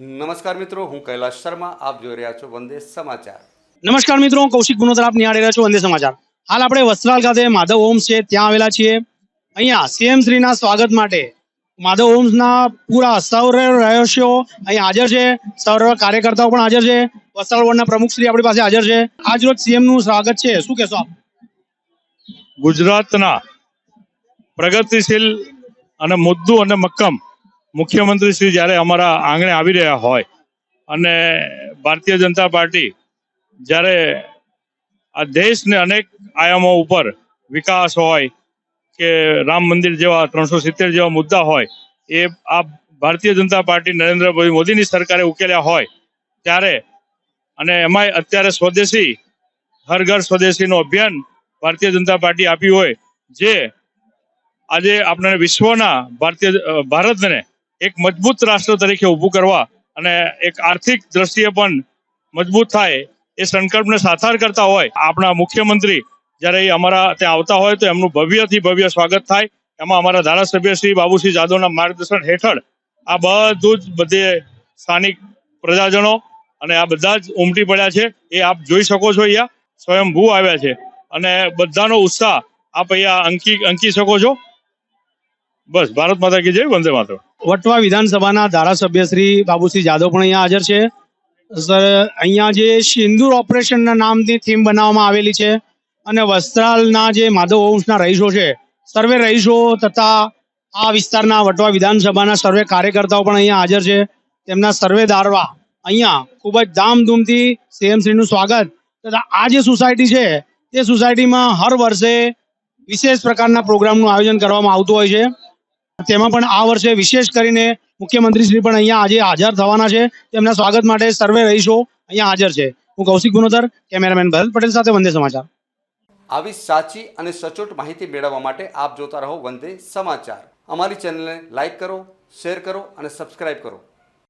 નમસ્કાર મિત્રો હું કૈલાશ શર્મા આપ જોઈ રહ્યા છો વંદે સમાચાર. નમસ્કાર મિત્રો હું કૌશિક ગુણોત્તર આપ નિહાળી રહ્યા છો વંદે સમાચાર. હાલ આપણે વસ્ત્રાલ ખાતે માધવ હોમ્સ છે ત્યાં આવેલા છીએ. અહીંયા સીએમ શ્રીના સ્વાગત માટે માધવ હોમ્સના પૂરા સૌર રહસ્યો અહીં હાજર છે. સૌર કાર્યકર્તાઓ પણ હાજર છે. વસ્ત્રાલ વોર્ડના પ્રમુખ શ્રી આપણી પાસે હાજર છે. આજ રોજ સીએમનું સ્વાગત છે. શું કહેશો આપ? ગુજરાતના પ્રગતિશીલ અને મુદ્દુ અને મક્કમ મુખ્યમંત્રી શ્રી જ્યારે અમારા આંગણે આવી રહ્યા હોય અને ભારતીય જનતા પાર્ટી જ્યારે આ દેશને અનેક આયામો ઉપર વિકાસ હોય કે રામ મંદિર જેવા ત્રણસો સિત્તેર જેવા મુદ્દા હોય, એ આ ભારતીય જનતા પાર્ટી નરેન્દ્રભાઈ મોદીની સરકારે ઉકેલ્યા હોય ત્યારે અને એમાંય અત્યારે સ્વદેશી, હર ઘર સ્વદેશીનું અભિયાન ભારતીય જનતા પાર્ટી આપી હોય, જે આજે આપણને વિશ્વના ભારતીય ભારતને એક મજબૂત રાષ્ટ્ર તરીકે ઊભું કરવા અને એક આર્થિક દ્રષ્ટિએ પણ મજબૂત થાય એ સંકલ્પને સાકાર કરતા હોય, આપણા મુખ્યમંત્રી જ્યારે એ અમારા ત્યાં આવતા હોય તો એમનું ભવ્યથી ભવ્ય સ્વાગત થાય. એમાં અમારા ધારાસભ્ય શ્રી બાબુસિંહ જાદવના માર્ગદર્શન હેઠળ આ બધું જ બધે સ્થાનિક પ્રજાજનો અને આ બધા જ ઉમટી પડ્યા છે. એ આપ જોઈ શકો છો અહીંયા. સ્વયંભૂ આવ્યા છે. અને બધાનો ઉત્સાહ આપ અહીંયા અંકી અંકી શકો છો. બસ, ભારત માતા કી જય, વંદે માતરમ. વટવા વિધાનસભાના ધારાસભ્ય શ્રી બાબુસિંહ જાદવ પણ અહીંયા હાજર છે. સર, અહીંયા જે સિંદૂર ઓપરેશનના નામથી થીમ બનાવવામાં આવેલી છે અને વસ્ત્રાલના જે માધવ વંશના રહીશો છે, સર્વે રહીશો તથા આ વિસ્તારના વટવા વિધાનસભાના સર્વે કાર્યકર્તાઓ પણ અહીંયા હાજર છે. તેમના સર્વે દારવા અહીંયા ખૂબ જ ધામધૂમથી સીએમ શ્રીનું સ્વાગત તથા આ જે સોસાયટી છે, તે સોસાયટીમાં હર વર્ષે વિશેષ પ્રકારના પ્રોગ્રામનું આયોજન કરવામાં આવતું હોય છે. તેમાં પણ આ વર્ષે વિશેષ કરીને મુખ્યમંત્રી શ્રી પણ અહીંયા આજે હાજર થવાના છે. તેમના સ્વાગત માટે સર્વે રહીશો અહીંયા હાજર છે. હું કૌશિક ગુનોદર કેમેરામેન ભરત પટેલ સાથે વંદે સમાચાર. આવી સાચી અને સચોટ માહિતી મેળવવા માટે આપ જોતા રહો વંદે સમાચાર. અમારી ચેનલને લાઇક કરો, શેર કરો અને સબસ્ક્રાઇબ કરો.